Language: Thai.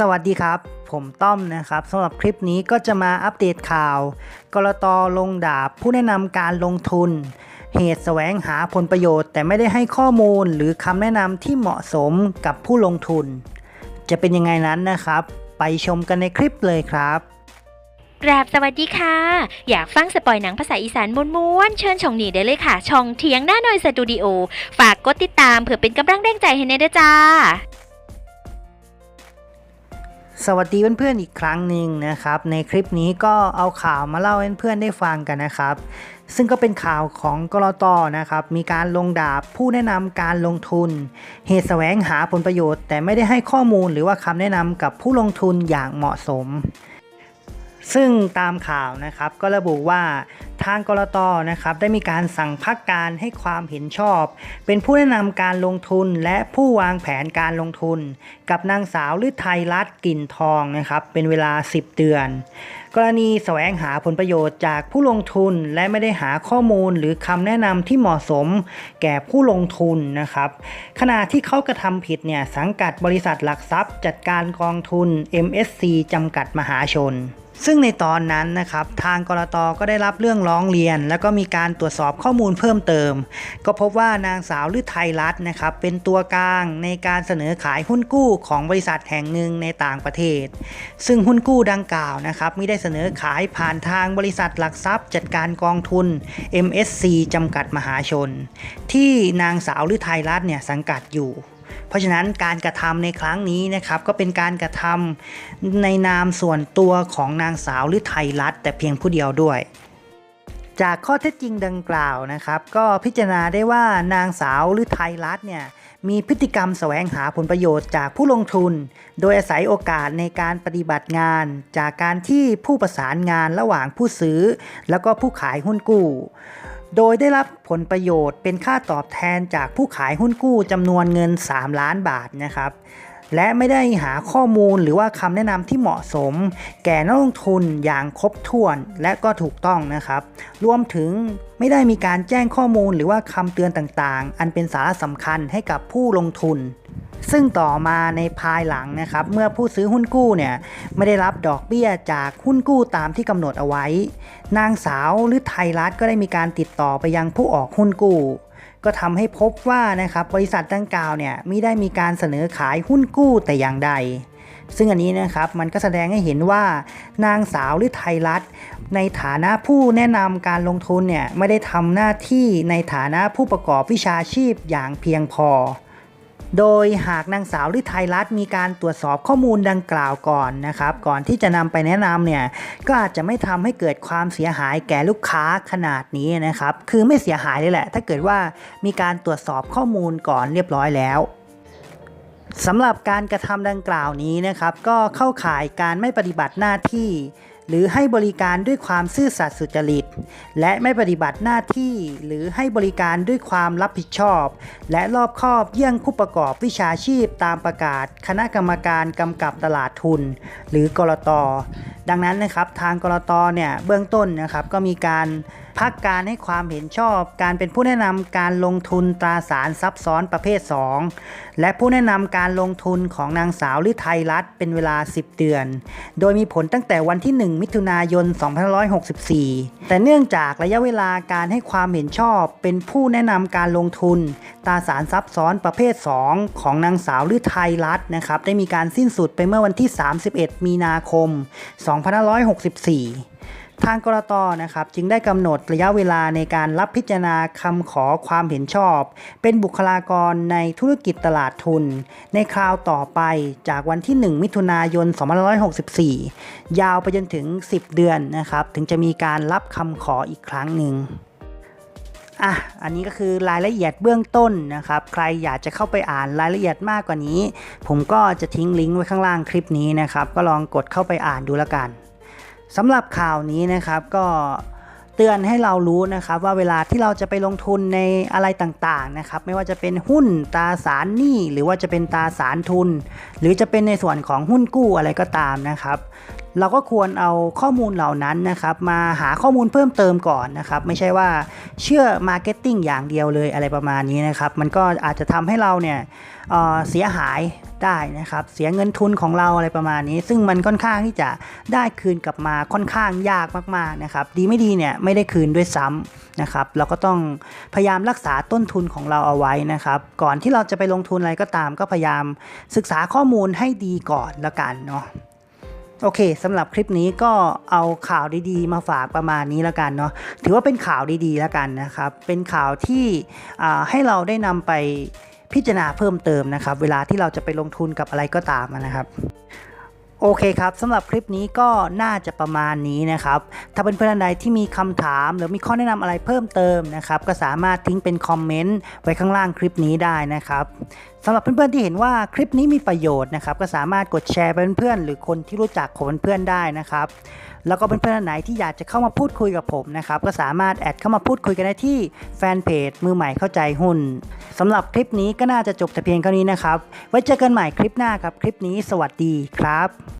สวัสดีครับ ผมต้อมนะครับสำหรับคลิปนี้ก็จะมาอัปเดตข่าว กรตลงดาบผู้แนะนำการลงทุน เหตุแสวงหาผลประโยชน์ แต่ไม่ได้ให้ข้อมูลหรือคำแนะนำที่เหมาะสมกับผู้ลงทุน จะเป็นยังไงนั้นนะครับ ไปชมกันในคลิปเลยครับกราบสวัสดีค่ะ อยากฟังสปอยหนังภาษาอีสานม้วนๆเชิญช่องนี้ได้เลยค่ะ ช่องเทียงหน้าหน่อยสตูดิโอ ฝากกดติดตามเพื่อเป็นกำลังแรงใจให้ในด้จ้า สวัสดีเพื่อนๆอีกครั้งหนึ่งนะครับ ในคลิปนี้ก็เอาข่าวมาเล่าให้เพื่อนๆได้ฟังกันนะครับ ซึ่งก็เป็นข่าวของกรตนะครับ มีการลงดาบผู้แนะนำการลงทุน เหตุแสวงหาผลประโยชน์ แต่ไม่ได้ให้ข้อมูลหรือว่าคำแนะนำกับผู้ลงทุนอย่างเหมาะสม ซึ่งตามข่าวนะครับก็ระบุว่าทางกรตนะครับได้มีการสั่งพักการให้ความเห็นชอบ เป็นผู้แนะนำการลงทุนและผู้วางแผนการลงทุน กับนางสาวฤทัยรัตน์กลิ่นทองนะครับเป็นเวลา 10 เดือน กรณีแสวงหาผลประโยชน์จากผู้ลงทุนและไม่ได้หาข้อมูลหรือคำแนะนำที่เหมาะสม แก่ผู้ลงทุนนะครับขณะที่เขากระทำผิดเนี่ยสังกัดบริษัทหลักทรัพย์ จัดการกองทุน MSC จำกัดมหาชน ซึ่งในตอนนั้นนะครับทางกรตก็ได้รับเรื่องร้องเรียน แล้วก็มีการตรวจสอบข้อมูลเพิ่มเติม ก็พบว่านางสาวฤทัยรัตน์นะครับเป็นตัวกลางในการเสนอขายหุ้นกู้ของบริษัทแห่งหนึ่งในต่างประเทศ ซึ่งหุ้นกู้ดังกล่าวนะครับไม่ได้เสนอขายผ่านทางบริษัทหลักทรัพย์ จัดการกองทุน MSC จำกัดมหาชน ที่นางสาวฤทัยรัตน์เนี่ยสังกัดอยู่ เพราะฉะนั้นการกระทำในครั้งนี้นะครับก็เป็นการกระทำในนามส่วนตัวของนางสาวฤทัยรัตน์แต่เพียงผู้เดียวด้วย จากข้อเท็จจริงดังกล่าวนะครับ ก็พิจารณาได้ว่านางสาวฤทัยรัตน์เนี่ยมีพฤติกรรมแสวงหาผลประโยชน์จากผู้ลงทุน โดยอาศัยโอกาสในการปฏิบัติงาน จากการที่ผู้ประสานงานระหว่างผู้ซื้อ แล้วก็ผู้ขายหุ้นกู้ โดยได้รับผลประโยชน์เป็นค่าตอบแทนจากผู้ขายหุ้นกู้จำนวนเงิน 3 ล้านบาทนะครับและไม่ได้หาข้อมูลหรือว่าคำแนะนำที่เหมาะสม แก่นักลงทุนอย่างครบถ้วนและก็ถูกต้องนะครับ รวมถึงไม่ได้มีการแจ้งข้อมูลหรือว่าคำเตือนต่างๆ อันเป็นสาระสำคัญให้กับผู้ลงทุน ซึ่งต่อมาในภายหลังนะครับเมื่อผู้ซื้อหุ้นกู้เนี่ยไม่ได้รับดอกเบี้ยจากหุ้นกู้ตามที่กำหนดเอาไว้ นางสาวหรือไทยรัฐก็ได้มีการติดต่อไปยังผู้ออกหุ้นกู้ ก็ทำให้พบว่านะครับบริษัทดังกล่าวเนี่ยมิได้มีการเสนอขายหุ้นกู้แต่อย่างใด ซึ่งอันนี้นะครับมันก็แสดงให้เห็นว่านางสาวหรือไทยรัฐ ในฐานะผู้แนะนำการลงทุนเนี่ยไม่ได้ทำหน้าที่ในฐานะผู้ประกอบวิชาชีพอย่างเพียงพอ โดยหากนางสาวหรือไทยรัฐมีการตรวจสอบข้อมูลดังกล่าวก่อนนะครับ ก่อนที่จะนำไปแนะนำเนี่ยก็อาจจะไม่ทำให้เกิดความเสียหายแก่ลูกค้าขนาดนี้นะครับ คือไม่เสียหายเลยแหละ ถ้าเกิดว่ามีการตรวจสอบข้อมูลก่อนเรียบร้อยแล้วสำหรับการกระทำดังกล่าวนี้นะครับ ก็เข้าข่ายการไม่ปฏิบัติหน้าที่ หรือให้บริการด้วยความซื่อสัตย์สุจริต และไม่ปฏิบัติหน้าที่หรือให้บริการด้วยความรับผิดชอบ และรอบคอบเยี่ยงผู้ประกอบวิชาชีพตามประกาศ คณะกรรมการกำกับตลาดทุน หรือกรต ดังนั้นนะครับทางกรตเนี่ยเบื้องต้นนะครับก็มีการพักการให้ความเห็นชอบ การเป็นผู้แนะนำการลงทุนตราสารซับซ้อนประเภท 2 และผู้แนะนำการลงทุนของนางสาวฤทัยรัตน์เป็นเวลา 10 เดือน โดยมีผลตั้งแต่วันที่ 1 มิถุนายน 2564 แต่เนื่องจากระยะเวลาการให้ความเห็นชอบ เป็นผู้แนะนำการลงทุนตราสารซับซ้อนประเภท 2 ของนางสาวฤทัยรัตน์นะครับได้มีการสิ้นสุดไปเมื่อวันที่ 31 มีนาคม2564 ทางกรตนะครับจึงได้กำหนดระยะเวลาในการรับพิจารณาคำขอความเห็นชอบ เป็นบุคลากรในธุรกิจตลาดทุน ในคราวต่อไปจากวันที่ 1 มิถุนายน 2564 ยาวไปจนถึง 10 เดือนนะครับถึงจะมีการรับคำขออีกครั้งหนึ่ง อะอันนี้ก็คือรายละเอียดเบื้องต้นนะครับ ใครอยากจะเข้าไปอ่านรายละเอียดมากกว่านี้ ผมก็จะทิ้งลิงก์ไว้ข้างล่างคลิปนี้นะครับ ก็ลองกดเข้าไปอ่านดูล้วกันสำหรับข่าวนี้นะครับก็เตือนให้เรารู้นะครับว่าเวลาที่เราจะไปลงทุนในอะไรต่างๆนะครับไม่ว่าจะเป็นหุ้นตราสารหนี้หรือว่าจะเป็นตราสารทุน หรือจะเป็นในส่วนของหุ้นกู้อะไรก็ตามนะครับเราก็ควรเอาข้อมูลเหล่านั้นนะครับมาหาข้อมูลเพิ่มเติมก่อนนะครับไม่ใช่ว่าเชื่อมาร์เก็ตติ้งอย่างเดียวเลยอะไรประมาณนี้นะครับมันก็อาจจะทำให้เราเนี่ยเเสียหายได้นะครับเสียเงินทุนของเราอะไรประมาณนี้ ซึ่งมันค่อนข้างที่จะได้คืนกลับมาค่อนข้างยากมากๆนะครับดีไม่ดีเนี่ยไม่ได้คืนด้วยซ้ำนะครับเราก็ต้องพยายามรักษาต้นทุนของเราเอาไว้นะครับก่อนที่เราจะไปลงทุนอะไรก็ตาม ก็พยายามศึกษาข้อมูลให้ดีก่อนละกันเนาะ โอเคสำหรับคลิปนี้ก็เอาข่าวดีๆ มาฝากประมาณนี้แล้วกันเนาะถือว่าเป็นข่าวดีๆแล้วกันนะครับ เป็นข่าวที่ให้เราได้นำไปพิจารณาเพิ่มเติมนะครับ เวลาที่เราจะไปลงทุนกับอะไรก็ตามนะครับ โอเคครับสำหรับคลิปนี้ก็น่าจะประมาณนี้นะครับ ถ้าเป็นเพื่อนๆใดที่มีคำถามหรือมีข้อแนะนำอะไรเพิ่มเติมนะครับ ก็สามารถทิ้งเป็นคอมเมนต์ไว้ข้างล่างคลิปนี้ได้นะครับสำหรับเพื่อนๆที่เห็นว่าคลิปนี้มีประโยชน์นะครับ ก็สามารถกดแชร์ไปเพื่อนๆหรือคนที่รู้จักของเพื่อนๆได้นะครับ แล้วก็เพื่อนๆท่านไหนที่อยากจะเข้ามาพูดคุยกับผมนะครับก็สามารถแอดเข้ามาพูดคุยกันได้ที่แฟนเพจมือใหม่เข้าใจหุ้นสำหรับคลิปนี้ก็น่าจะจบแต่เพียงเท่านี้นะครับไว้เจอกันใหม่คลิปหน้าครับคลิปนี้สวัสดีครับ